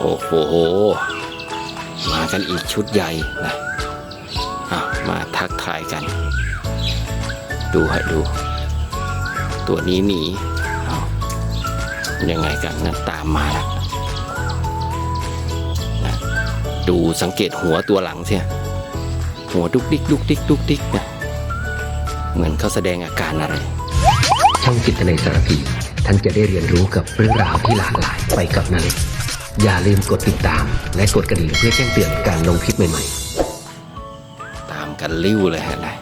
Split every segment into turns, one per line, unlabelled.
โอ้โห มากันอีกชุดใหญ่นะอะมาทักทายกัน ดูให้ดู ตัวนี้หนีเอายังไงกันงั้นตามมาแล้วนะดูสังเกตหัวตัวหลังเสียหัวดุกดิกดุกดิกดุกดิกนะเหมือนเขาแสดงอาการอะไร
ช่องจิตในสารพี ท่านจะได้เรียนรู้กับเรื่องราวที่หลากหลายไปกับนาเล็กอย่าลืมกดติดตาม และกดกระดิ่งเพื่อแจ้งเตือนการลงคลิปใหม่ๆ
ตามกันลิ้วเลยฮะนะ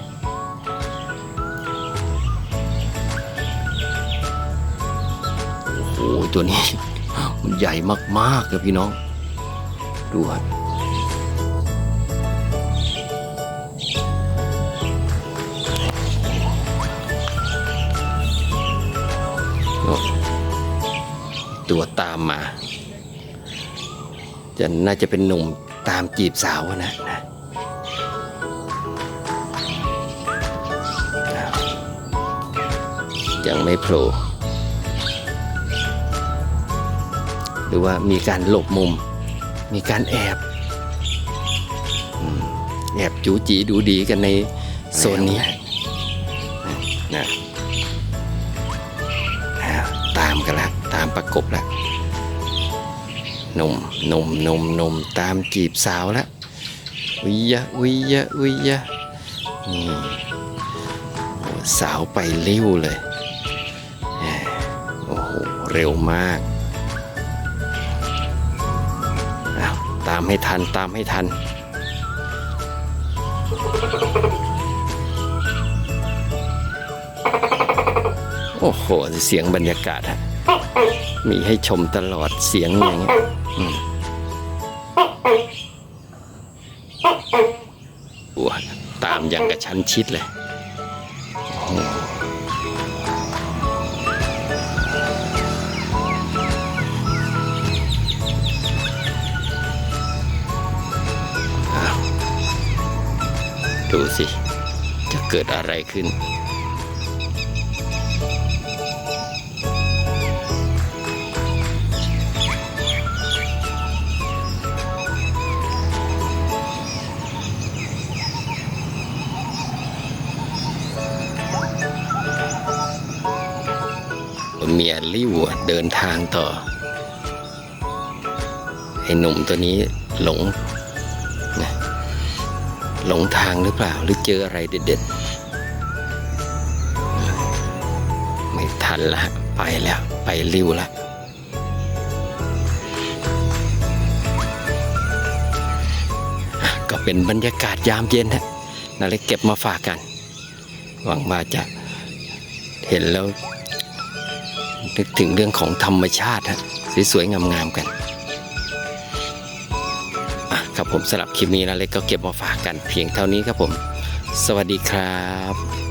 โอ้โหตัวนี้ มันใหญ่มากๆเลยพี่น้อง ดูฮะโตัวตามมา จะน่าจะเป็นหนุ่มตามจีบสาวอะนะนะยังไม่โผล่หรือว่ามีการหลบมุม มีการแอบอืมแอบจูจีดูดีกันในโซนนี้นะนะอ่า ตามกันละตามประกบละหนุ่มหนุ่มหนุ่มหนุ่มตามจีบสาวละวิยะวิยะวิยะนี่สาวไปลิ้วเลยโอ้โหเร็วมากตามให้ทันตามให้ทัน โอ้โห เสียงบรรยากาศฮะมีให้ชมตลอดเสียงอย่างเงี้ยอุ้ยตามอย่างกระชั้นชิดเลยดูสิ จะเกิดอะไรขึ้น เมียริ้วเดินทางต่อ ไอ้หนุ่มตัวนี้หลงนะหลงทางหรือเปล่าหรือเจออะไรเด็ดๆ ไม่ทันละไปแล้ว ไปริ้วละอะก็เป็นบรรยากาศยามเย็นฮะนาเล็กเก็บมาฝากกัน หวังว่าจะเห็นแล้ว นึกถึงเรื่องของธรรมชาติฮะสวยๆงามๆกันครับผมสำหรับคลิปนี้นะเล็กก็เก็บมาฝากกันเพียงเท่านี้ครับผม สวัสดีครับ